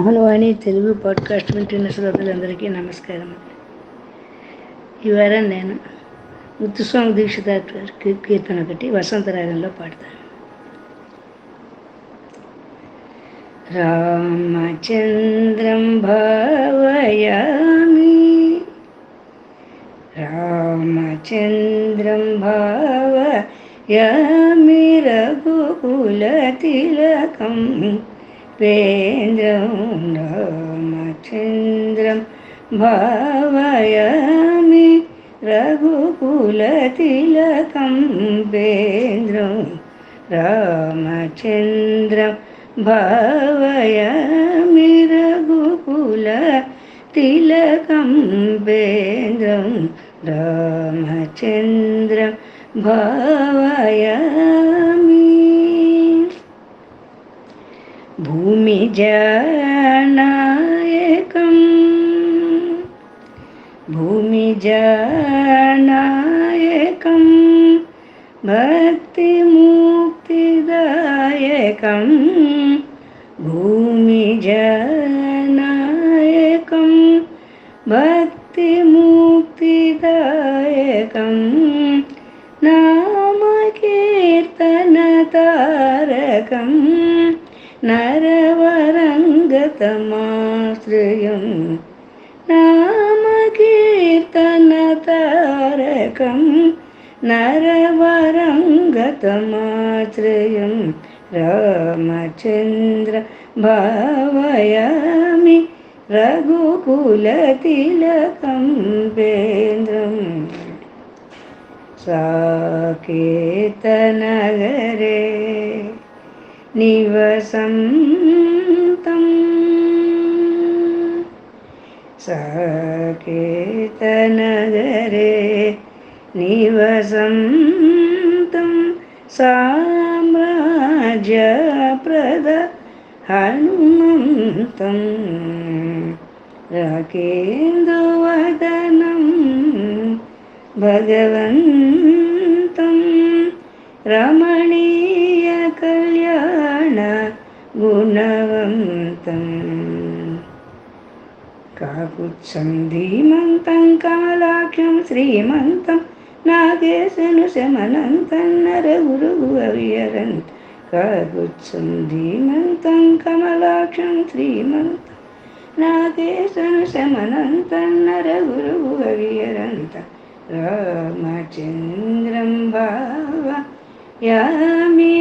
Mohanavani Telugu podcast వింటున్న శ్రోతలందరికీ నమస్కారం. ఈ వారం నేను ముత్తుస్వామి దీక్షిత కీర్తన ఒకటి వసంత రాగంలో పాడతాను. రామచంద్రం భావయామి రామచంద్రం భావయామి రఘుకులతిలకం പേന്ദ്രം രാമചന്ദ്രം ഭാവയാമി രഘുകുലതിലകം പേന്ദ്രം രാമചന്ദ്രം ഭാവയാമി രഘുകുല തിലകം പേന്ദ്രം രാമചന്ദ്രം ഭാവയാമി भूमिजनायकं भूमिजनायकं भक्तिमुक्तिदायकं भूमिजनायकं भक्तिमुक्तिदायकं नामकीर्तनतारकम् నరవరంగతమాశ్రయం. నామకీర్తనతారకం నరవరంగతమాశ్రయం. రామచంద్ర భావయామి రఘుకులతిలకం వేంద్రం సాకేతనగరే निवसन्तम्। सकेतनगरे निवसन्तं साम्राज्यप्रद हनुमन्तं राकेन्दुवदनं भगवन्तं रमणी గుణవంతం కాకుత్సం ధీమంతం కమలాక్షం శ్రీమంతం నాగేశను శమనంతం నరగురుగు అవియరంత కాకుత్సం ధీమంతం కమలాక్షం శ్రీమంతం నాగేశను శమనంతం నరగురుగు అవియరంత రామచంద్రం భావ యామి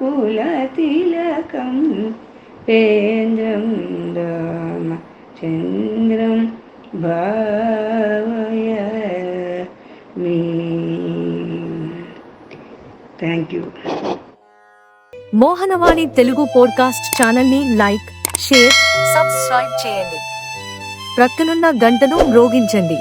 కుల తిలకం పేంద్రం రామ చంద్రం భావయ మీ thank you Mohanavani Telugu podcast ఛానల్ని లైక్ షేర్ సబ్స్క్రైబ్ చేయండి. ప్రక్కనున్న గంటను మ్రోగించండి.